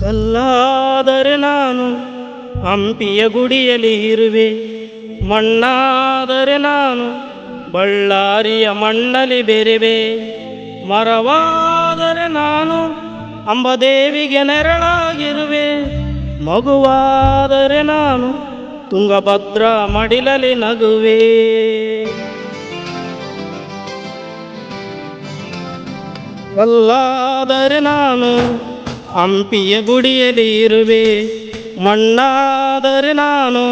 ಕಲ್ಲಾದರೆ ನಾನು ಹಂಪಿಯ ಗುಡಿಯಲ್ಲಿ ಇರುವೆ. ಮಣ್ಣಾದರೆ ನಾನು ಬಳ್ಳಾರಿಯ ಮಣ್ಣಲ್ಲಿ ಬೆರೆವೆ. ಮರವಾದರೆ ನಾನು ಅಂಬದೇವಿಗೆ ನೆರಳಾಗಿರುವೆ. ಮಗುವಾದರೆ ನಾನು ತುಂಗಭದ್ರ ಮಡಿಲಲ್ಲಿ ನಗುವೆ. ಕಲ್ಲಾದರೆ ನಾನು ಹಂಪಿಯ ಗುಡಿಯಲ್ಲಿ ಇರುವೆ. ಮಣ್ಣಾದರೆ ನಾನು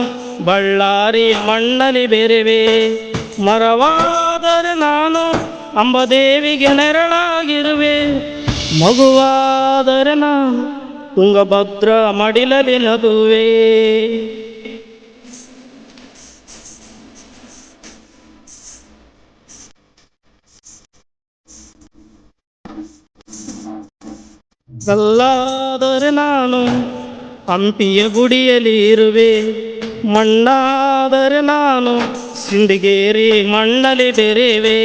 ಬಳ್ಳಾರಿ ಮಣ್ಣಲ್ಲಿ ಬೆರೆವೆ. ಮರವಾದರೆ ನಾನು ಅಂಬದೇವಿಗೆ ನೆರಳಾಗಿರುವೆ. ಮಗುವಾದರೆ ನಾನು ತುಂಗಭದ್ರ ಮಡಿಲಲ್ಲಿ ನಗುವೆ. ಕಲ್ಲಾದರೆ ನಾನು ಹಂಪಿಯ ಗುಡಿಯಲ್ಲಿ ಇರುವೆ. ಮಣ್ಣಾದರೆ ನಾನು ಸಿಂಡಿಗೇರಿ ಮಣ್ಣಲ್ಲಿ ಬೆರೆವೆ.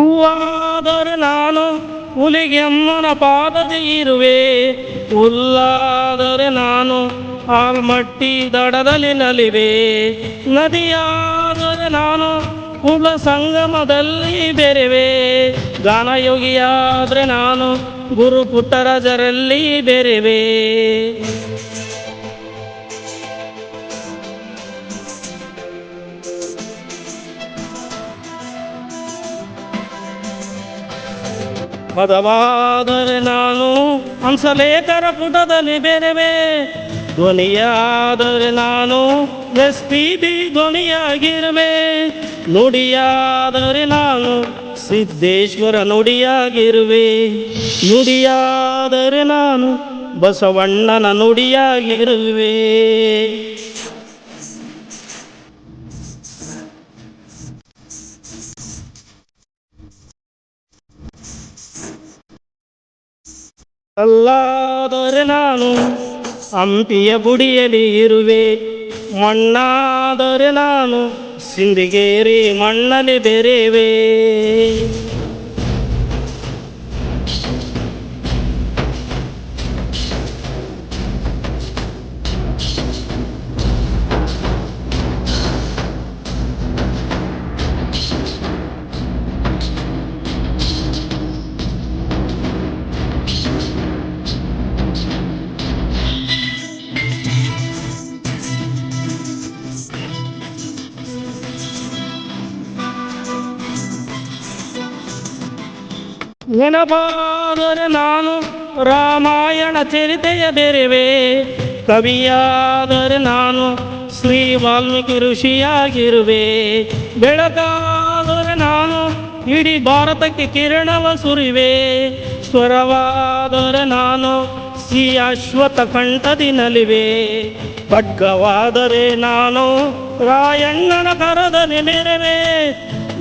ಹೂವಾದರೆ ನಾನು ಹುಲಿಗೆಮ್ಮನ ಪಾದದಿ ಇರುವೆ. ಹುಲ್ಲಾದರೆ ನಾನು ಆಲ್ಮಟ್ಟಿ ದಡದಲ್ಲಿ ನಲಿವೆ. ನದಿಯಾದರೆ ನಾನು ಕುಲ ಸಂಗಮದಲ್ಲಿ ಬೆರೆವೆ. ಗಾನಯೋಗಿಯಾದರೆ ನಾನು ಗುರು ಪುಟ್ಟರಾಜರಲ್ಲಿ ಬೆರೆವೆ. ಪದವಾದರೆ ನಾನು ಹಂಸಲೇಖರ ಪುಟದಲ್ಲಿ ಬೇರೆವೆ. ಧ್ವನಿಯಾದರೆ ನಾನು ಎಸ್ ಪಿ ಬಿ ಧ್ವನಿಯಾಗಿರುವೆ. ನುಡಿಯಾದರೆ ನಾನು ಸಿದ್ದೇಶ್ವರ ನುಡಿಯಾಗಿರುವೆ. ನುಡಿಯಾದರೆ ನಾನು ಬಸವಣ್ಣನ ನುಡಿಯಾಗಿರುವೆ. ಅಲ್ಲಾದರೆ ನಾನು ಹಂಪಿಯ ಬುಡಿಯಲ್ಲಿ ಇರುವೆ. ಮಣ್ಣಾದರೆ ನಾನು ಸಿಂದಿಗೇರಿ ಮಣ್ಣಲ್ಲಿ ಬೆರೆವೆ. ನೆನಪಾದರೆ ನಾನು ರಾಮಾಯಣ ಚರಿತೆಯ ಬೆರೆವೆ. ಕವಿಯಾದರೆ ನಾನು ಶ್ರೀ ವಾಲ್ಮೀಕಿ ಋಷಿಯಾಗಿರುವೆ. ಬೆಳಕಾದರೆ ನಾನು ಇಡೀ ಭಾರತಕ್ಕೆ ಕಿರಣವ ಸುರಿವೆ. ಸ್ವರವಾದರೆ ನಾನು ಶ್ರೀ ಅಶ್ವಥ ಕಂಠದಿ ನಲಿವೆ. ಖಡ್ಗವಾದರೆ ನಾನು ರಾಯಣ್ಣನ ಕರದಲ್ಲಿ ಮೆರೆವೆ.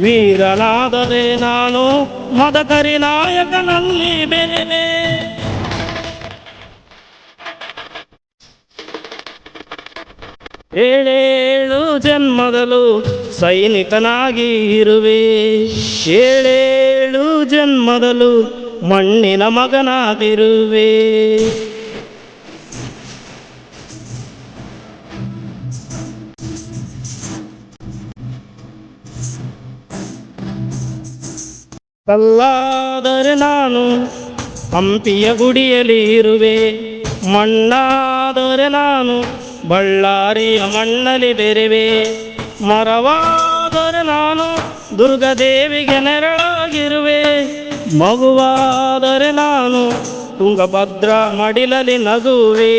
ವೀರನಾದರೆ ನಾನು ಮದಕರಿ ನಾಯಕನಲ್ಲಿ ಬೆರೆವೆ. ಏಳೇಳು ಜನ್ಮದಲು ಸೈನಿಕನಾಗಿ ಇರುವೆ. ಏಳೇಳು ಜನ್ಮದಲು ಮಣ್ಣಿನ ಮಗನಾಗಿರುವೆ. ಕಲ್ಲಾದರೆ ನಾನು ಹಂಪಿಯ ಗುಡಿಯಲ್ಲಿ ಇರುವೆ. ಮಣ್ಣಾದರೆ ನಾನು ಬಳ್ಳಾರಿಯ ಮಣ್ಣಲ್ಲಿ ಬೆರೆವೆ. ಮರವಾದರೆ ನಾನು ದುರ್ಗದೇವಿಗೆ ನೆರಳಾಗಿರುವೆ. ಮಗುವಾದರೆ ನಾನು ತುಂಗಭದ್ರ ಮಡಿಲಲ್ಲಿ ನಗುವೆ.